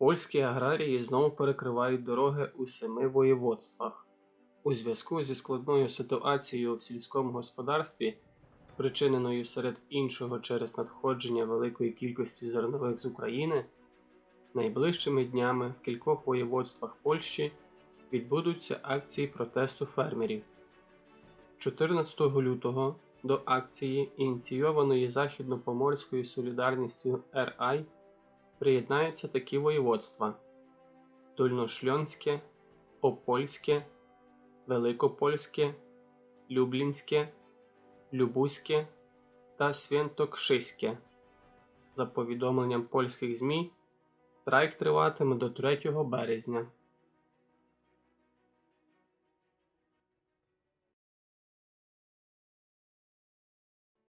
Польські аграрії знову перекривають дороги у семи воєводствах. У зв'язку зі складною ситуацією в сільському господарстві, спричиненою серед іншого через надходження великої кількості зернових з України, найближчими днями в кількох воєводствах Польщі відбудуться акції протесту фермерів. 14 лютого до акції, ініційованої Західно-Поморською солідарністю РАЙ, приєднаються такі воєводства: Дольношльонське, Опольське, Великопольське, Люблінське, Любузьке та Свєнтокшиське. За повідомленням польських ЗМІ, страйк триватиме до 3 березня.